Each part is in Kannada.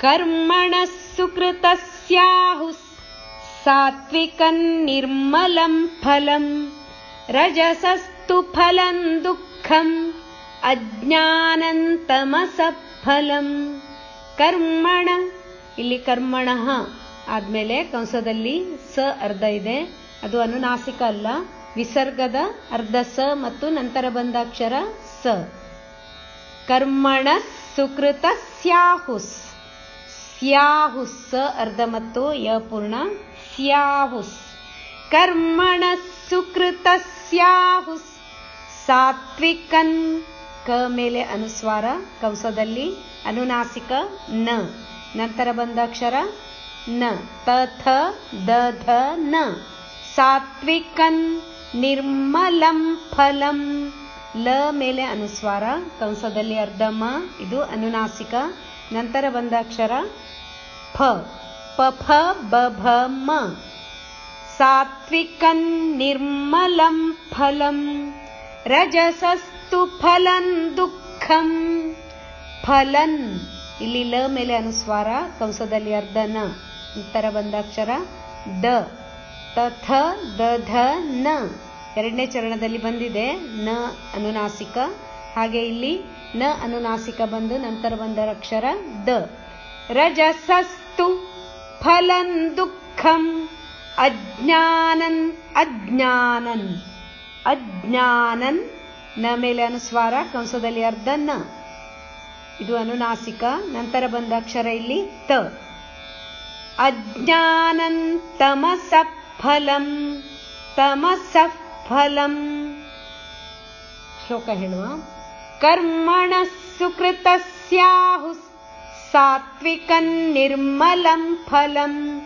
कर्मणः सुकृतस्याहुः सात्विकन्निर्मलं फलम् रजसस्तु फलम् दुःखम् ಅಜ್ಞಾನಂತಮಸ ಫಲಂ ಕರ್ಮಣ ಇಲ್ಲಿ ಕರ್ಮಣ ಆದ್ಮೇಲೆ ಕಂಸದಲ್ಲಿ ಸ ಅರ್ಧ ಇದೆ ಅದು ಅನುನಾಸಿಕ ಅಲ್ಲ ವಿಸರ್ಗದ ಅರ್ಧ ಸ ಮತ್ತು ನಂತರ ಬಂದ ಅಕ್ಷರ ಸ ಕರ್ಮಣ ಸುಕೃತ ಸ್ಯಾಹುಸ್ ಸ್ಯಾಹುಸ್ ಅರ್ಧ ಮತ್ತು ಯ ಪೂರ್ಣ. ಸ್ಯಾಹುಸ್ ಕರ್ಮಣ ಸುಕೃತ ಸ್ಯಾಹುಸ್ ಸಾತ್ವಿಕನ್ ಕ ಮೇಲೆ ಅನುಸ್ವಾರ, ಕಂಸದಲ್ಲಿ ಅನುನಾಸಿಕ ನ. ನಂತರ ಬಂದ ಅಕ್ಷರ ನ. ತಥ ದಧ ನ. ಸಾತ್ವಿಕನ್ ನಿರ್ಮಲಂ ಫಲಂ ಲ ಮೇಲೆ ಅನುಸ್ವಾರ, ಕಂಸದಲ್ಲಿ ಅರ್ಧಮ ಇದು ಅನುನಾಸಿಕ. ನಂತರ ಬಂದ ಅಕ್ಷರ ಫ ಪ ಫ ಬ, ಭ, ಮ. ಸಾತ್ವಿಕನ್ ನಿರ್ಮಲಂ ಫಲಂ, ರಜಸಸ್ತು ಫಲನ್ ದುಃಖಂ. ಫಲನ್, ಇಲ್ಲಿ ಲ ಮೇಲೆ ಅನುಸ್ವಾರ ಕಂಸದಲ್ಲಿ ಅರ್ಧ ನ ನಂತರ ಬಂದ ಅಕ್ಷರ ದ. ತಥ ದ, ಧ, ನ. ಎರಡನೇ ಚರಣದಲ್ಲಿ ಬಂದಿದೆ ನ ಅನುನಾಸಿಕ. ಹಾಗೆ ಇಲ್ಲಿ ನ ಅನುನಾಸಿಕ ಬಂದು ನಂತರ ಬಂದ ಅಕ್ಷರ ದ. ರಜಸಸ್ತು ಫಲಂ ದುಃಖಂ ಅಜ್ಞಾನನ್ ಅಜ್ಞಾನನ್ ಅಜ್ಞಾನನ್ನ ಮೇಲೆ ಅನುಸ್ವಾರ, ಕಂಸದಲ್ಲಿ ಅರ್ಧ ನ. ಇದು ಅನುನಾಸಿಕ, ನಂತರ ಬಂದ ಅಕ್ಷರ ಇಲ್ಲಿ ತ. ಅಜ್ಞಾನನ್ ತಮಸ ಫಲಂ ತಮಸ ಫಲಂ. ಶ್ಲೋಕ ಹೇಳುವ? कर्मणः सुकृतस्याहुः सात्विकम् निर्मलम् फलम्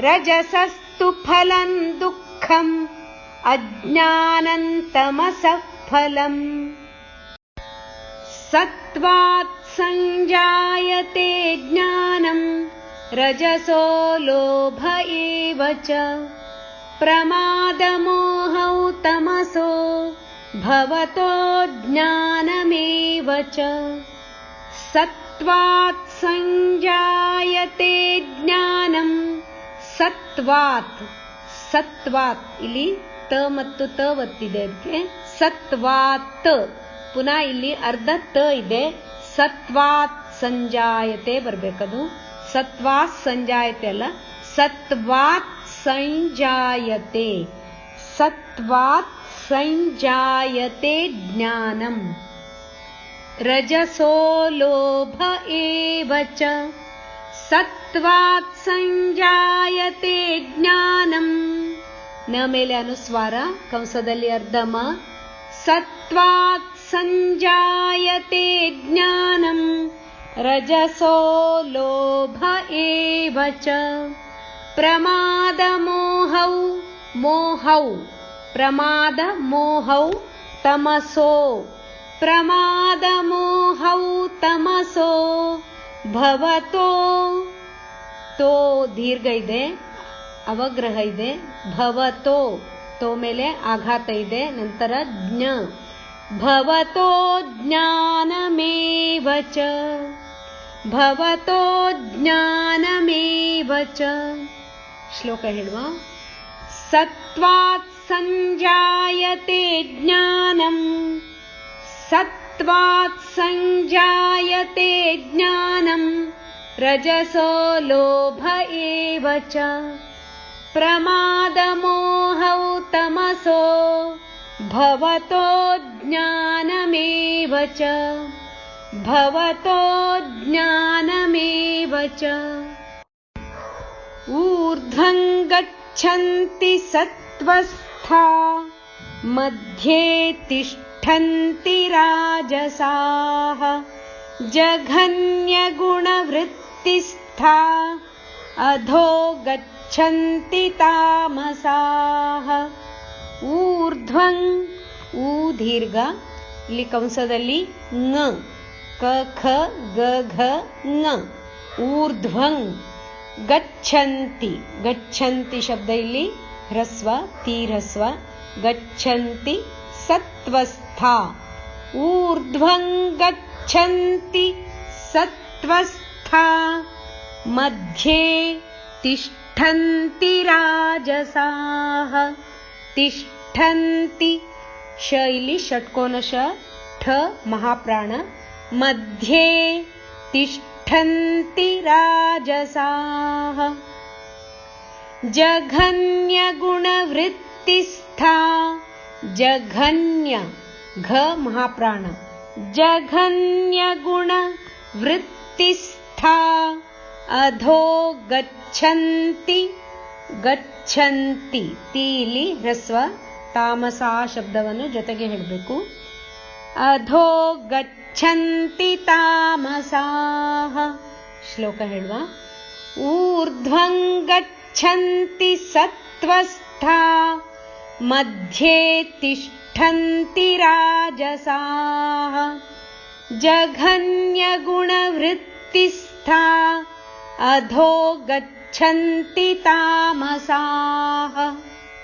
रजसस्तु फलम् दुःखम् अज्ञानन्तमसः फलम्। सत्त्वात् सञ्जायते ज्ञानम् रजसो लोभ एव च। प्रमादमोहौ तमसो भवतो ज्ञानमेव च सत्त्वात् सञ्जायते ज्ञानम् सत्त्वात् ಸತ್ವಾತ್ ಇಲ್ಲಿ ತ ಮತ್ತು ತ ಒತ್ತಿದೆ ಅದಕ್ಕೆ ಸತ್ವಾತ್ ಪುನಃ ಇಲ್ಲಿ ಅರ್ಧ ತ ಇದೆ ಸತ್ವಾತ್ ಸಂಜಾಯತೆ ಬರ್ಬೇಕದು ಸತ್ವಾತ್ ಸಂಜಾಯತೆ ಅಲ್ಲ ಸತ್ವಾತ್ ಸಂಜಾಯತೆ ಸತ್ವಾತ್ ಸಂಜಾಯತೆ ಜ್ಞಾನಂ ರಜಸೋ ಲೋಭ ಏವ ಚ ಸತ್ವಾತ್ ಸಂಜಾಯತೆ ಜ್ಞಾನಂ ನ ಮೇಲೆ ಅನುಸ್ವಾರ ಕಂಸದಲ್ಲಿ ಅರ್ಧಮ ಸತ್ವಾತ್ ಸಂಜಾಯತೆ ಜ್ಞಾನಂ ರಜಸೋ ಲೋಭ ಏವ ಚ ಪ್ರಮಾದ ಮೋಹೌ ಮೋಹೌ ಪ್ರಮಾದ ಮೋಹೌ ತಮಸೋ. ಪ್ರಮಾದ ಮೋಹೌ ತಮಸೋ ಭವತೋ. ತೋ ದೀರ್ಘ ಇದೆ, ಅವಗ್ರಹ ಇದೆ, ಭವತೋ. ತೋ ಮೇಲೆ ಆಘಾತ ಇದೆ, ನಂತರ ಜ್ಞ. ಭವತೋ ಜ್ಞಾನಮೇವ ಚ. ಭವತೋ ಜ್ಞಾನಮೇವ ಶ್ಲೋಕ ಹೇಳುವ. ಸತ್ವಾತ್ सञ्जायते ज्ञानम्। सत्त्वात् सञ्जायते ज्ञानम्। रजसो लोभ एव च। प्रमादमोहौ तमसो। भवतो ज्ञानमेव च। भवतो ज्ञानमेव च। ऊर्ध्वम् गच्छन्ति सत्त्वस् ಸತ್ವಸ್ಥಾ मध्ये तिष्ठन्ति राजसाः जघन्यगुणवृत्तिस्था अधो गच्छन्ति ತಾಮಸಾಹ ಊರ್ಧ್ವಂ ಊ ದೀರ್ಘ ಇಲ್ಲಿ ಕಂಸದಲ್ಲಿ ङ ಕ ಖ ಗ ಘ ङ ಊರ್ಧ್ವಂ ಗಚ್ಚಂತಿ ಗಚ್ಚಂತಿ ಶಬ್ದ ಇಲ್ಲಿ ह्रस्व तीरस्व गच्छन्ति सत्त्वस्था। ऊर्ध्वं गच्छन्ति सत्त्वस्था। मध्ये तिष्ठन्ति राजसाः। तिष्ठन्ति श इलि षट्कोनश ठ महाप्राण। मध्ये तिष्ठन्ति राजसाः। जघन्यगुणवृत्तिस्था जघन्य घ महाप्राण जघन्यगुणवृत्तिस्था अधो गच्छन्ति ಗಚ್ಚಂತಿ ತಿ ಇಲ್ಲಿ ಹ್ರಸ್ವ ತಾಮಸ ಶಬ್ದವನ್ನು ಜೊತೆಗೆ ಹೇಳಬೇಕು ಅಧೋ ಗಚ್ಚಂತಿ ತಾಮಸಾಹ ಶ್ಲೋಕ ಹೇಳುವ ಊರ್ಧ್ವಂ गच्छन्ति सत्त्वस्था मध्ये तिष्ठन्ति राजसाः। जघन्यगुणवृत्तिस्था अधो गच्छन्ति तामसाः।